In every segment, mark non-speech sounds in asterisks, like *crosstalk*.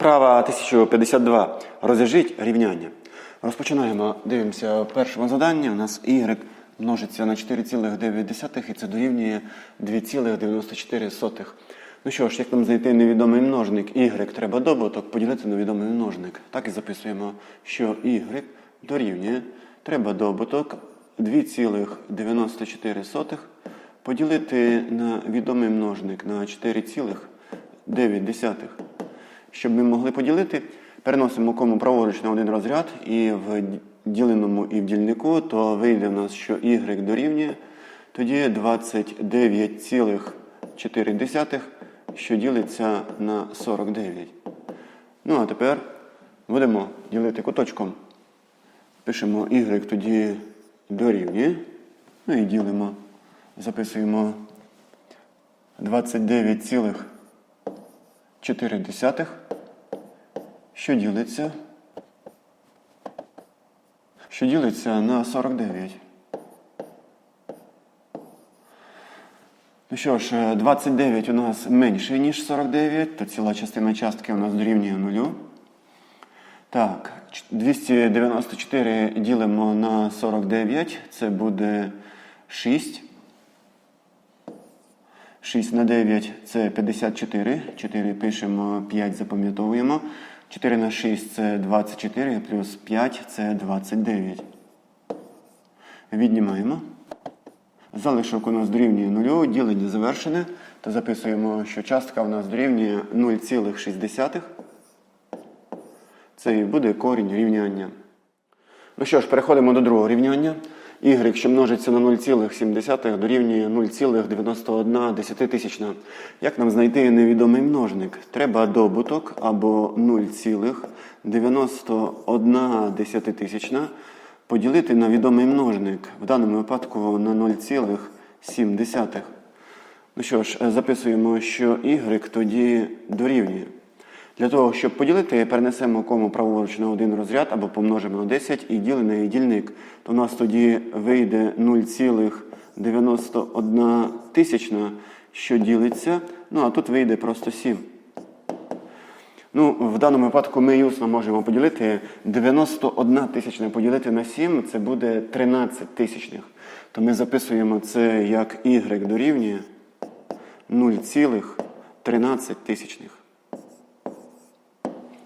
Вправа 1052. Розв'яжіть рівняння. Розпочинаємо. Дивимося першому заданні. У нас y множиться на 4,9 і це дорівнює 2,94. Ну що ж, як нам знайти невідомий множник y треба добуток поділити на відомий множник. Так і записуємо, що y дорівнює треба добуток 2,94 поділити на відомий множник на 4,9. Щоб ми могли поділити, переносимо кому праворуч на один розряд і в діленому і в дільнику, то вийде в нас, що y дорівнює тоді 29,4, що ділиться на 49. Ну, а тепер будемо ділити куточком. Пишемо y тоді дорівнює. Ну і ділимо. Записуємо 29,4, що ділиться, що ділиться на 49. Ну що ж, е, 29 у нас менше, ніж 49, то ціла частина частки у нас дорівнює нулю. Так, 294 ділимо на 49, це буде 6. 6 на 9 це 54. 4 пишемо, 5 запам'ятовуємо. 4 на 6 це 24, плюс 5 це 29. Віднімаємо. Залишок у нас дорівнює 0, ділення завершене. То записуємо, що частка у нас дорівнює 0,6. Це і буде корінь рівняння. Ну що ж, переходимо до другого рівняння. Y, що множиться на 0,7 дорівнює 0,91. Як нам знайти невідомий множник? Треба добуток або 0,91 поділити на відомий множник, в даному випадку на 0,7. Ну що ж, записуємо, що y тоді дорівнює. Для того, щоб поділити, перенесемо кому праворуч на один розряд або помножимо на 10 і ділений дільник. То у нас тоді вийде 0,91 тисячна, що ділиться. Ну а тут вийде просто 7. Ну, в даному випадку ми усно можемо поділити 91 тисячна поділити на 7, це буде 13 тисячних. То ми записуємо це як y дорівнює 0,13 тисячних.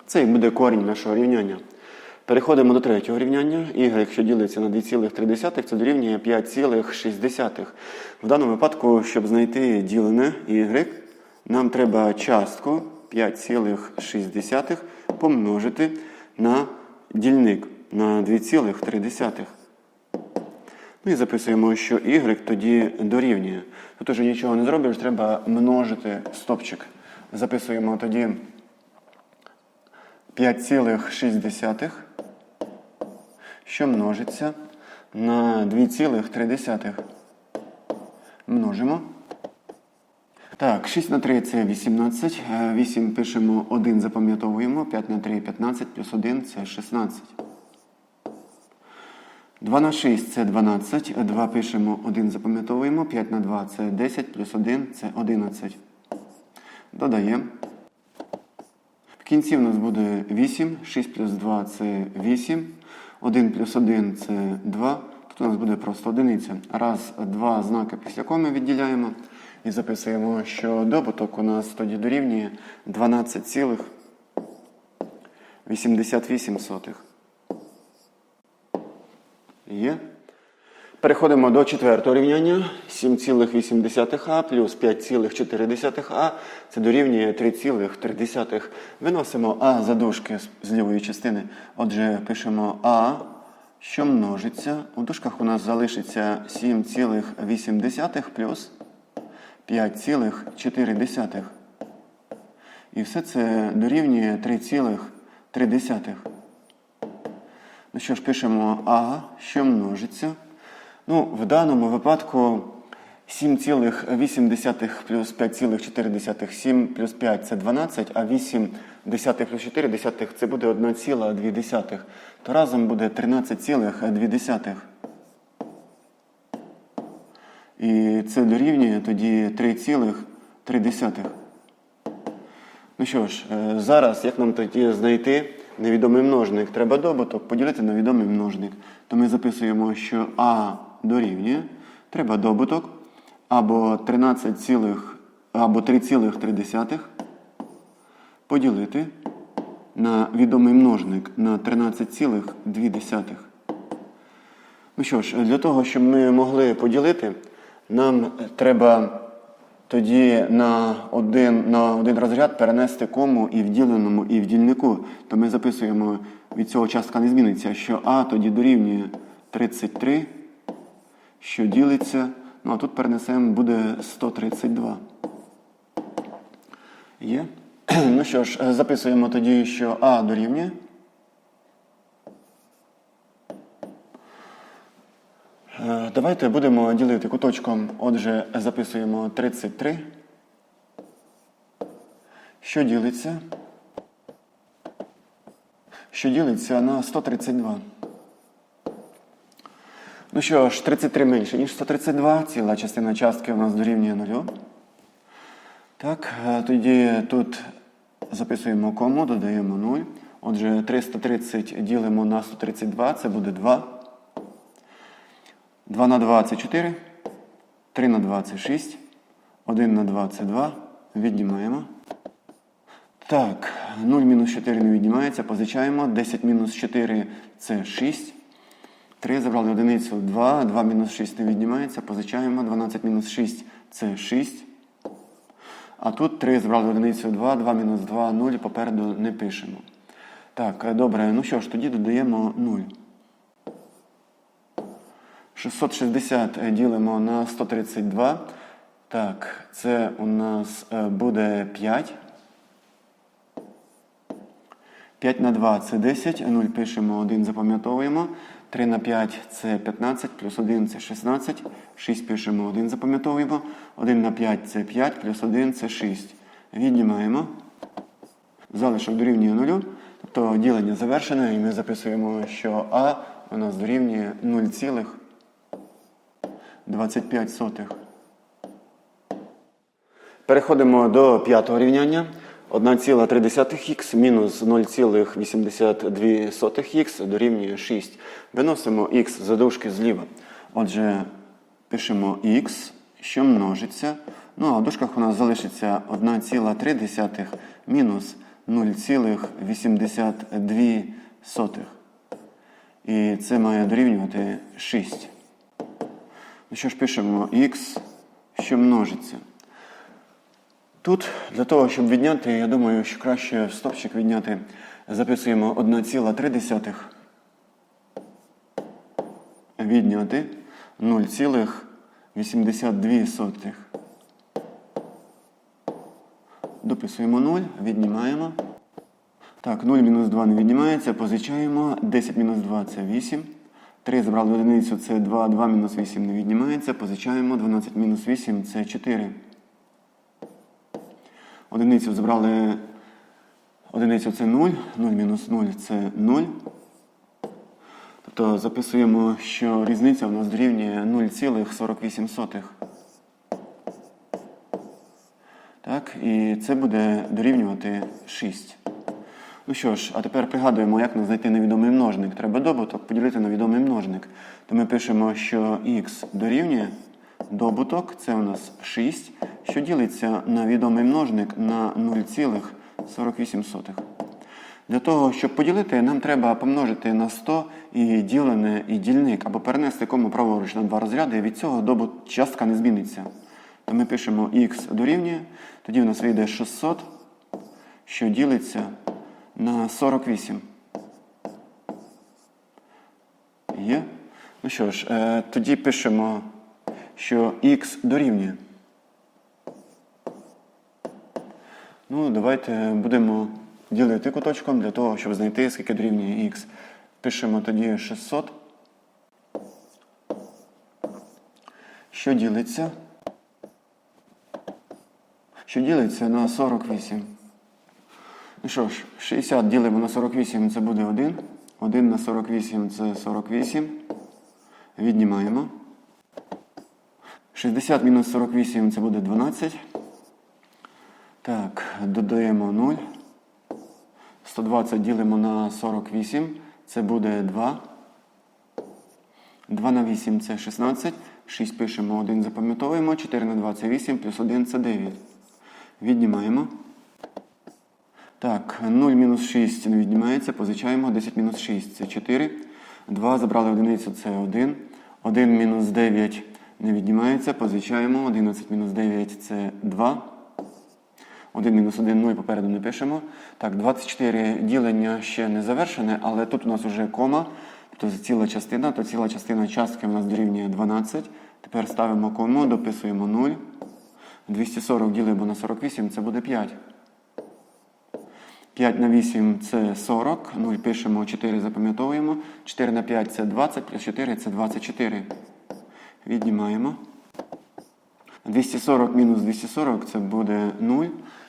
Це і буде корінь нашого рівняння. Переходимо до третього рівняння. Y, якщо ділиться на 2,3, це дорівнює 5,6. В даному випадку, щоб знайти ділене y, нам треба частку 5,6 помножити на дільник на 2,3. Ну і записуємо, що y тоді дорівнює. Тут уже нічого не зробиш, треба множити стопчик. Записуємо тоді 5,6, що множиться на 2,3. Множимо. Так, 6 на 3 це 18. Е, 8 пишемо 1, запам'ятовуємо. 5 на 3 15, плюс 1 це 16. 2 на 6 це 12. 2 пишемо 1, запам'ятовуємо. 5 на 2 це 10, плюс 1 це 11. Додаємо. В кінці в нас буде 8, 6 плюс 2 це 8, 1 плюс 1 це 2. Тут у нас буде просто одиниця. Раз, два знаки після коми відділяємо і записуємо, що добуток у нас тоді дорівнює 12,88. Є. Переходимо до четвертого рівняння. 7,8а плюс 5,4а. Це дорівнює 3,3. Виносимо А за з лівої частини. Отже, пишемо А, що множиться. У дужках у нас залишиться 7,8 плюс 5,4. І все це дорівнює 3,3. Ну що ж, пишемо А, що множиться. Ну, в даному випадку 7,8 плюс 5,4, 7 плюс 5 це 12, а 8 десятих плюс 4 десятих це буде 1,2. То разом буде 13,2. І це дорівнює тоді 3,3. Ну що ж, е, зараз як нам тоді знайти невідомий множник? Треба добуток поділити на відомий множник. То ми записуємо, що А дорівнює. Треба добуток або 13, цілих- або 3,3 поділити на відомий множник на 13,2. Ну що ж, для того, щоб ми могли поділити, нам треба тоді на один, на один розряд перенести кому і в діленому, і в дільнику. То ми записуємо, від цього частка не зміниться, що А тоді дорівнює 33, що ділиться. Ну а тут перенесемо буде 132. Є? *clears throat* Ну що ж, записуємо тоді, що А дорівнює. Е, Давайте будемо ділити куточком. Отже, записуємо 33. Що ділиться? Що ділиться на 132. Ну що ж, 33 менше, ніж 132. Ціла частина частки у нас дорівнює 0. Так, е, тоді тут записуємо кому, додаємо 0. Отже, 330 ділимо на 132, це буде 2. 2 на 2 це 4, 3 на 2 це 6, 1 на 2 це 2. Віднімаємо. Так, 0 мінус 4 не віднімається, позичаємо. 10 мінус 4 це 6. 3 забрали одиницю 2, 2 мінус 6 не віднімається, позичаємо. 12 мінус 6 це 6. А тут 3 збрали одиницю 2, 2 мінус 2, 0, попереду не пишемо. Так, е, добре, ну що ж, тоді додаємо 0. 660 ділимо на 132. Так, це у нас е, буде 5. 5 на 2 це 10, 0 пишемо, 1 запам'ятовуємо. 3 на 5 це 15, плюс 1 це 16. 6 пишемо, 1 запам'ятовуємо. 1 на 5 це 5, плюс 1 це 6. Віднімаємо. Залишок дорівнює 0. Тобто ділення завершене, і ми записуємо, що А у нас дорівнює 0,25. Переходимо до п'ятого рівняння. 1,3х мінус 0,82х дорівнює 6. Виносимо х за дужки зліва. Отже, пишемо х, що множиться. Ну, а в дужках у нас залишиться 1,3 мінус 0,82. І це має дорівнювати 6. Ну що ж пишемо х, що множиться. Тут для того, щоб відняти, я думаю, що краще стопчик відняти, записуємо 1,3 відняти 0,82. Дописуємо 0, віднімаємо. Так, 0 мінус 2 не віднімається, позичаємо. 10 мінус 2 це 8. 3 забрали одиницю, це 2, 2 мінус 8 не віднімається, позичаємо. 12 мінус 8 це 4. Одиницю забрали одиницю це 0, 0 мінус 0 це 0. Тобто записуємо, що різниця у нас дорівнює 0,48. Так, і це буде дорівнювати 6. Ну що ж, а тепер пригадуємо, як нам знайти невідомий множник. Треба добуток поділити на відомий множник. То ми пишемо, що х дорівнює добуток, це у нас 6, що ділиться на відомий множник на 0,48. Для того, щоб поділити, нам треба помножити на 100 і ділене, і дільник, або перенести кому праворуч на два розряди, і від цього добут частка не зміниться. То ми пишемо х дорівнює, тоді у нас вийде 600, що ділиться на 48. Є? Ну що ж, е, тоді пишемо, що х дорівнює. Ну, давайте будемо ділити куточком для того, щоб знайти, скільки дорівнює х. Пишемо тоді 600. Що ділиться? Що ділиться на 48. Ну що ж, 60 ділимо на 48, це буде 1. 1 на 48 це 48. Віднімаємо. 60 мінус 48 це буде 12. Так, додаємо 0. 120 ділимо на 48. Це буде 2. 2 на 8 це 16. 6 пишемо, 1 запам'ятовуємо. 4 на 2 це 8, плюс 1 це 9. Віднімаємо. Так, 0 мінус 6 не віднімається, позичаємо. 10 мінус 6 це 4. 2 забрали одиницю, це 1. 1 мінус 9 не віднімається, позичаємо. 11 мінус 9 це 2. 1 мінус 1, 0 попереду не пишемо. Так, 24 ділення ще не завершене, але тут у нас вже кома, тобто ціла частина, то ціла частина частки у нас дорівнює 12. Тепер ставимо кому, дописуємо 0. 240 ділимо на 48, це буде 5. 5 на 8 це 40, 0 пишемо, 4 запам'ятовуємо. 4 на 5 це 20, плюс 4 це 24. Віднімаємо. 240 мінус 240 це буде 0.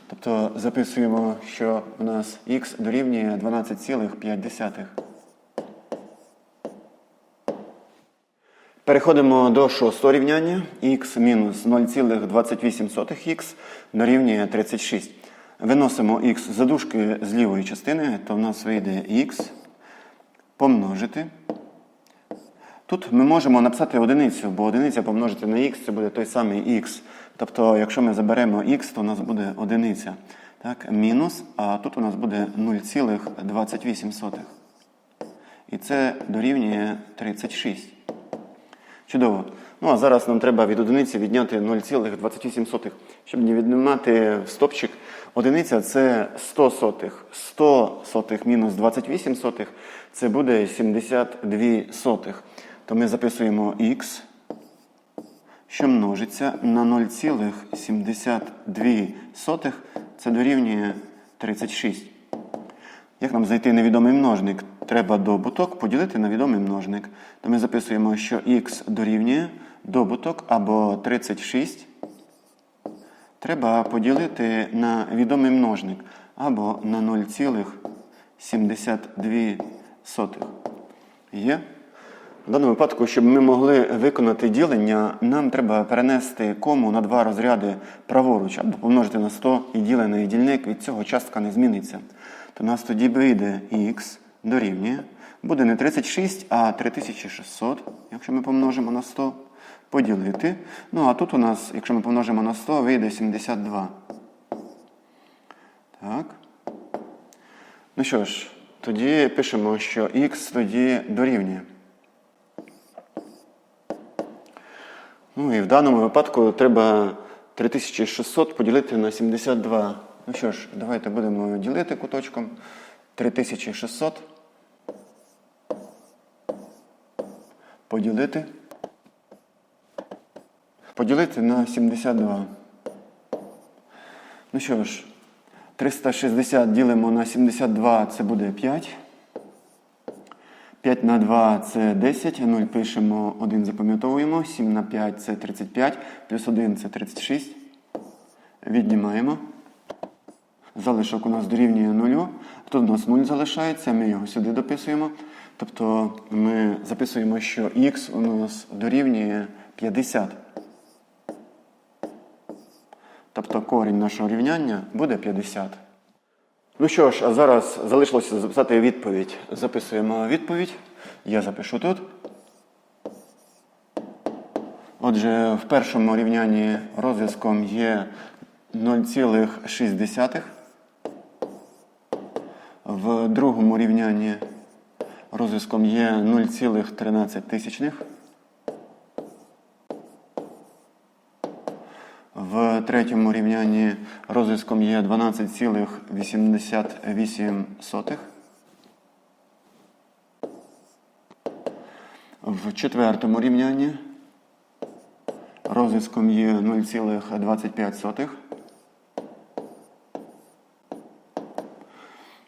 Тобто записуємо, що у нас х дорівнює 12,5. Переходимо до шостого рівняння. х мінус 0,28х дорівнює 36. Виносимо х за дужки з лівої частини, то в нас вийде х помножити. Тут ми можемо написати одиницю, бо одиниця помножити на х це буде той самий х. Тобто, якщо ми заберемо х, то у нас буде одиниця. Так, мінус, а тут у нас буде 0,28. І це дорівнює 36. Чудово. Ну а зараз нам треба від одиниці відняти 0,28. Щоб не віднімати стопчик, одиниця це 100 сотих. 100 сотих мінус 28 сотих це буде 72 сотих. То ми записуємо х, що множиться на 0,72 це дорівнює 36. Як нам знайти невідомий множник? Треба добуток поділити на відомий множник. То ми записуємо, що х дорівнює добуток або 36. Треба поділити на відомий множник або на 0,72. Є? В даному випадку, щоб ми могли виконати ділення, нам треба перенести кому на два розряди праворуч або помножити на 100 і ділений дільник, від цього частка не зміниться. То нас тоді вийде х дорівнює. Буде не 36, а 3600, якщо ми помножимо на 100, поділити. Ну, а тут у нас, якщо ми помножимо на 100, вийде 72. Так. Ну що ж, тоді пишемо, що х тоді дорівнює. Ну і в даному випадку треба 3600 поділити на 72. Ну що ж, давайте будемо ділити куточком. 3600. Поділити. Поділити на 72. Ну що ж, 360 ділимо на 72, це буде 5. 5 на 2 це 10, 0 пишемо, 1 запам'ятовуємо, 7 на 5 це 35, плюс 1 це 36. Віднімаємо. Залишок у нас дорівнює 0. Тут у нас 0 залишається, ми його сюди дописуємо. Тобто ми записуємо, що х у нас дорівнює 50. Тобто корінь нашого рівняння буде 50. Ну що ж, а зараз залишилося записати відповідь. Записуємо відповідь. Я запишу тут. Отже, в першому рівнянні розв'язком є 0,6. В другому рівнянні розв'язком є 0,13 тисячних. В третьому рівнянні розв'язком є 12,88. В четвертому рівнянні розв'язком є 0,25.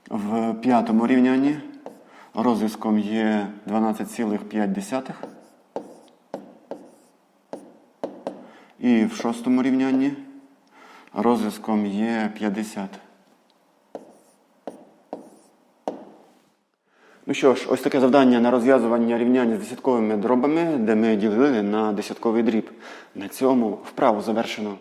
В п'ятому рівнянні розв'язком є 12,5. І в шостому рівнянні розв'язком є 50. Ну що ж, ось таке завдання на розв'язування рівняння з десятковими дробами, де ми ділили на десятковий дріб. На цьому вправу завершено.